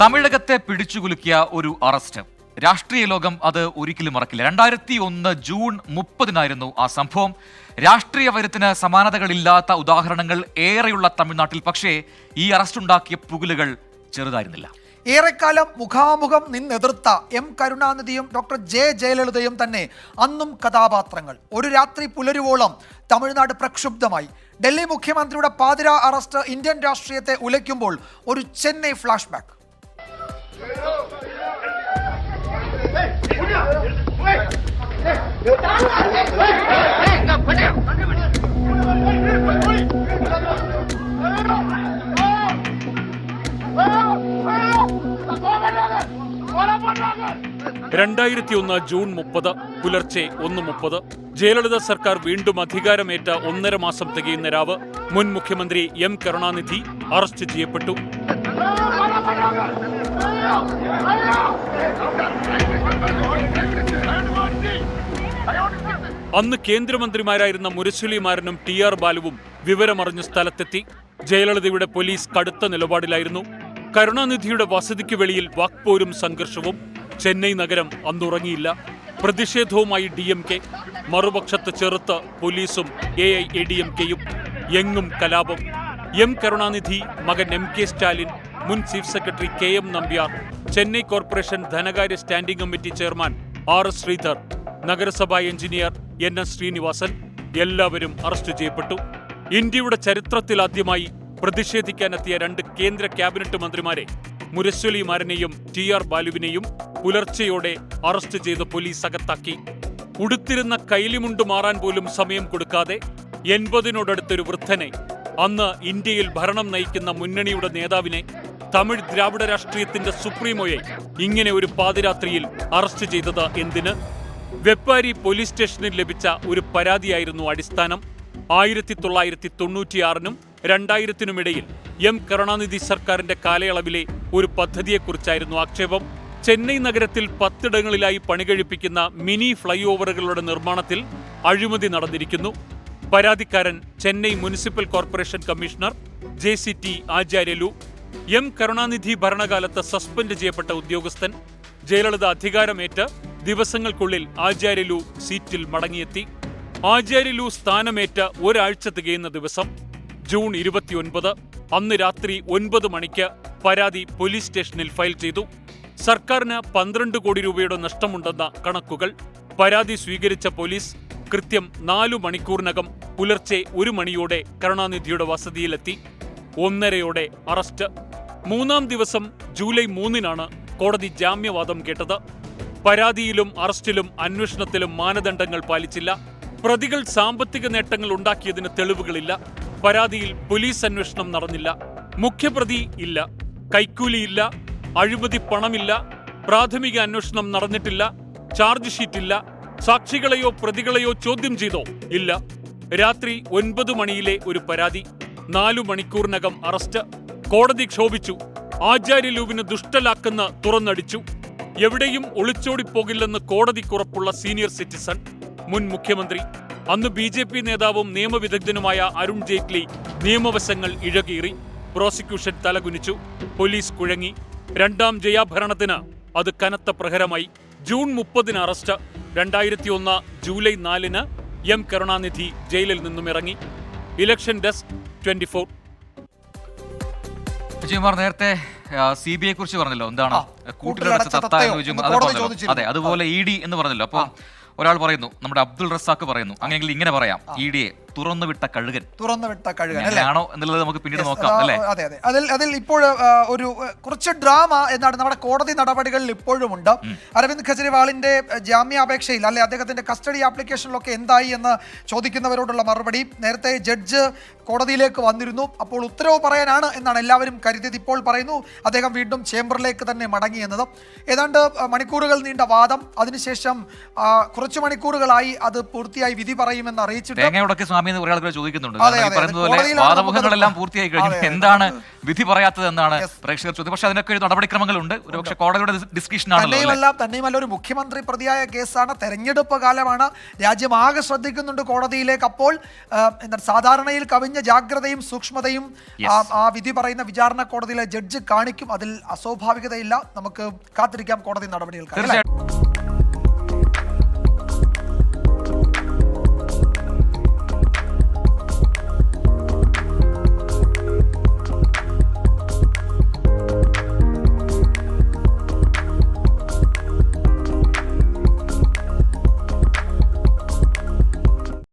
തമിഴകത്തെ പിടിച്ചുകുലുക്കിയ ഒരു അറസ്റ്റ്. രാഷ്ട്രീയ ലോകം അത് ഒരിക്കലും മറക്കില്ല. രണ്ടായിരത്തി ഒന്ന് ജൂൺ മുപ്പതിനായിരുന്നു ആ സംഭവം. രാഷ്ട്രീയ വൈരത്തിന് സമാനതകളില്ലാത്ത ഉദാഹരണങ്ങൾ ഏറെയുള്ള തമിഴ്നാട്ടിൽ പക്ഷേ ഈ അറസ്റ്റ് ഉണ്ടാക്കിയ പുകലുകൾ ചെറുതായിരുന്നില്ല. ഏറെക്കാലം മുഖാമുഖം നിന്നെതിർത്ത എം കരുണാനിധിയും ഡോക്ടർ ജെ ജയലളിതയും തന്നെ അന്നും കഥാപാത്രങ്ങൾ. ഒരു രാത്രി പുലരുവോളം തമിഴ്നാട് പ്രക്ഷുബ്ധമായി. ഡൽഹി മുഖ്യമന്ത്രിയുടെ പാതിര അറസ്റ്റ് ഇന്ത്യൻ രാഷ്ട്രീയത്തെ ഉലയ്ക്കുമ്പോൾ ഒരു ചെന്നൈ ഫ്ലാഷ് രണ്ടായിരത്തി ഒന്ന് ജൂൺ മുപ്പത് പുലർച്ചെ ഒന്ന് മുപ്പത് ജയലളിത സർക്കാർ വീണ്ടും അധികാരമേറ്റ ഒന്നര മാസം തികയുന്ന രാവ് മുൻ മുഖ്യമന്ത്രി എം കരുണാനിധി അറസ്റ്റ് ചെയ്യപ്പെട്ടു. അന്ന് കേന്ദ്രമന്ത്രിമാരായിരുന്ന മുരശുലിമാരനും ടി ആർ ബാലുവും വിവരമറിഞ്ഞ് സ്ഥലത്തെത്തി. ജയലളിതയുടെ പോലീസ് കടുത്ത നിലപാടിലായിരുന്നു. കരുണാനിധിയുടെ വസതിക്ക് വെളിയിൽ വാക്പോരും സംഘർഷവും ചെന്നൈ നഗരം അന്നുറങ്ങിയില്ല. പ്രതിഷേധവുമായി ഡി എം കെ മറുപക്ഷത്ത് ചെറുത്ത് പോലീസും A I A D M കെയും എങ്ങും കലാപം. എം കരുണാനിധി മകൻ എം കെ സ്റ്റാലിൻ മുൻ chief secretary K M Nambiar Chennai corporation ധനകാര്യ standing committee chairman R S Sridhar നഗരസഭാ എഞ്ചിനീയർ എൻ എസ് ശ്രീനിവാസൻ എല്ലാവരും അറസ്റ്റ് ചെയ്യപ്പെട്ടു. ഇന്ത്യയുടെ ചരിത്രത്തിൽ ആദ്യമായി പ്രതിഷേധിക്കാനെത്തിയ രണ്ട് കേന്ദ്ര ക്യാബിനറ്റ് മന്ത്രിമാരെ മുരശ്വലിമാരനെയും ടി ആർ ബാലുവിനെയും പുലർച്ചെയോടെ അറസ്റ്റ് ചെയ്ത് പോലീസ് അകത്താക്കി. ഉടുത്തിരുന്ന കൈലിമുണ്ട് മാറാൻ പോലും സമയം കൊടുക്കാതെ എൺപതിനോടടുത്തൊരു വൃദ്ധനെ അന്ന് ഇന്ത്യയിൽ ഭരണം നയിക്കുന്ന മുന്നണിയുടെ നേതാവിനെ തമിഴ് ദ്രാവിഡ രാഷ്ട്രീയത്തിന്റെ സുപ്രീമോയെ ഇങ്ങനെ ഒരു പാതിരാത്രിയിൽ അറസ്റ്റ് ചെയ്തത് എന്തിന്? വെപ്പാരി പോലീസ് സ്റ്റേഷനിൽ ലഭിച്ച ഒരു പരാതിയായിരുന്നു അടിസ്ഥാനം. ആയിരത്തി തൊള്ളായിരത്തി തൊണ്ണൂറ്റിയാറിനും രണ്ടായിരത്തിനുമിടയിൽ എം കരുണാനിധി സർക്കാരിന്റെ കാലയളവിലെ ഒരു പദ്ധതിയെക്കുറിച്ചായിരുന്നു ആക്ഷേപം. ചെന്നൈ നഗരത്തിൽ പത്തിടങ്ങളിലായി പണികഴിപ്പിക്കുന്ന മിനി ഫ്ലൈ ഓവറുകളുടെ നിർമ്മാണത്തിൽ അഴിമതി നടന്നിരിക്കുന്നു. പരാതിക്കാരൻ Chennai municipal corporation commissioner J C T Acharyulu M Karunanidhi ഭരണകാലത്ത് സസ്പെൻഡ് ചെയ്യപ്പെട്ട ഉദ്യോഗസ്ഥൻ ജയലളിത അധികാരമേറ്റ് ദിവസങ്ങൾക്കുള്ളിൽ ആചാര്യലു സീറ്റിൽ മടങ്ങിയെത്തി. ആചാര്യലു സ്ഥാനമേറ്റ ഒരാഴ്ച തികയുന്ന ദിവസം ജൂൺ ഇരുപത്തിയൊൻപത് അന്ന് രാത്രി ഒൻപത് മണിക്ക് പരാതി പോലീസ് സ്റ്റേഷനിൽ ഫയൽ ചെയ്തു. സർക്കാരിന് പന്ത്രണ്ട് കോടി രൂപയുടെ നഷ്ടമുണ്ടെന്ന കണക്കുകൾ പരാതി സ്വീകരിച്ച പോലീസ് കൃത്യം നാലു മണിക്കൂറിനകം പുലർച്ചെ ഒരു മണിയോടെ കരുണാനിധിയുടെ വസതിയിലെത്തി. ഒന്നരയോടെ അറസ്റ്റ്. മൂന്നാം ദിവസം ജൂലൈ മൂന്നിനാണ് കോടതി ജാമ്യവാദം കേട്ടത്. പരാതിയിലും അറസ്റ്റിലും അന്വേഷണത്തിലും മാനദണ്ഡങ്ങൾ പാലിച്ചില്ല. പ്രതികൾ സാമ്പത്തിക നേട്ടങ്ങൾ ഉണ്ടാക്കിയതിന് തെളിവുകളില്ല. പരാതിയിൽ പോലീസ് അന്വേഷണം നടന്നില്ല. മുഖ്യപ്രതി ഇല്ല. കൈക്കൂലിയില്ല അഴിമതി പണമില്ല. പ്രാഥമിക അന്വേഷണം നടന്നിട്ടില്ല. ചാർജ് ഷീറ്റില്ല സാക്ഷികളെയോ പ്രതികളെയോ ചോദ്യം ചെയ്തോ? ഇല്ല. രാത്രി ഒൻപത് മണിയിലെ ഒരു പരാതി. നാലു മണിക്കൂറിനകം അറസ്റ്റ്. കോടതി ക്ഷോഭിച്ചു. ആചാര്യലൂവിന് ദുഷ്ടലാക്കെന്ന് തുറന്നടിച്ചു. എവിടെയും ഒളിച്ചോടിപ്പോകില്ലെന്ന് കോടതിക്കുറപ്പുള്ള സീനിയർ സിറ്റിസൺ മുൻ മുഖ്യമന്ത്രി അന്ന് ബി ജെ പി നേതാവും നിയമവിദഗ്ധനുമായ അരുൺ ജെയ്റ്റ്ലി നിയമവശങ്ങൾ ഇഴകീറി പ്രോസിക്യൂഷൻ തലകുനിച്ചു പോലീസ് കുഴങ്ങി. രണ്ടാം ജയാഭരണത്തിന് അത് കനത്ത പ്രഹരമായി. ജൂൺ മുപ്പതിന് അറസ്റ്റ് രണ്ടായിരത്തി ഒന്ന് ജൂലൈ നാലിന് എം കരുണാനിധി ജയിലിൽ നിന്നും ഇറങ്ങി election desk twenty four Vijayakumar നേരത്തെ സി ബി ഐ കുറിച്ച് പറഞ്ഞല്ലോ എന്താണ്? കൂട്ടിലടച്ച തത്ത എന്ന് ചോദിച്ചു അത് അതുപോലെ ഇ ഡി എന്ന് പറഞ്ഞല്ലോ. അപ്പൊ ഒരാൾ പറയുന്നു നമ്മുടെ അബ്ദുൾ റസാഖ് പറയുന്നു. അങ്ങനെയെങ്കിൽ ഇങ്ങനെ പറയാം. ഇ ഡിയെ തുറന്നു വിട്ട കഴുകൻ. തുറന്നു വിട്ട കഴുകൻ അല്ലേ? അങ്ങനെയാണോ എന്നുള്ളത് നമുക്ക് പിന്നീട് നോക്കാം അല്ലേ? അതെ അതെ. അതിൽ അതിൽ ഇപ്പോൾ ഒരു കുറച്ച് ഡ്രാമ എന്നാണ് നമ്മുടെ കോടതി നടപടികളിൽ ഇപ്പോഴും ഉണ്ട് അരവിന്ദ് കെജ്രിവാളിന്റെ ജാമ്യാപേക്ഷയിൽ അല്ലെ അദ്ദേഹത്തിന്റെ കസ്റ്റഡി ആപ്ലിക്കേഷനിലൊക്കെ എന്തായി എന്ന് ചോദിക്കുന്നവരോടുള്ള മറുപടി നേരത്തെ ജഡ്ജ് കോടതിയിലേക്ക് വന്നിരുന്നു. അപ്പോൾ ഉത്തരവ് പറയാനാണ് എന്നാണ് എല്ലാവരും കരുതിയത്. ഇപ്പോൾ പറയുന്നു അദ്ദേഹം വീണ്ടും ചേംബറിലേക്ക് തന്നെ മടങ്ങി എന്നത്. ഏതാണ്ട് മണിക്കൂറുകൾ നീണ്ട വാദം. അതിനുശേഷം കുറച്ച് മണിക്കൂറുകളായി അത് പൂർത്തിയായി വിധി പറയുമെന്ന് അറിയിച്ചിട്ട് സ്വാമി എന്ന് കുറെ ആളുകൾ ചോദിക്കുന്നുണ്ട്. പറഞ്ഞതുപോലെ കാരണം ഈ പറയുന്നത് പോലെ വാദമുഖങ്ങളെല്ലാം പൂർത്തിയായി കഴിഞ്ഞു എന്താണ് വിധി പറയാത്തത് എന്നാണ് പ്രേക്ഷകർ ചോദ്യം. പക്ഷെ അതിനൊക്കെ ഒരു നടപടിക്രമങ്ങളുണ്ട്. ഒരുപക്ഷെ കോടതിയുടെ ഡിസ്കഷൻ? തന്നെയുമല്ല തന്നെയുമല്ല ഒരു മുഖ്യമന്ത്രി പ്രതിയായ കേസാണ്. തെരഞ്ഞെടുപ്പ് കാലമാണ്. രാജ്യം ആകെ ശ്രദ്ധിക്കുന്നുണ്ട് കോടതിയിലേക്ക്. അപ്പോൾ എന്താണ് സാധാരണയിൽ കവിഞ്ഞ ജാഗ്രതയും സൂക്ഷ്മതയും ആ- ആ വിധി പറയുന്ന വിചാരണ കോടതിയിലെ ജഡ്ജ് കാണിക്കും. അതിൽ അസ്വാഭാവികതയില്ല. നമുക്ക് കാത്തിരിക്കാം കോടതി നടപടികൾ തീർച്ചയായിട്ടും.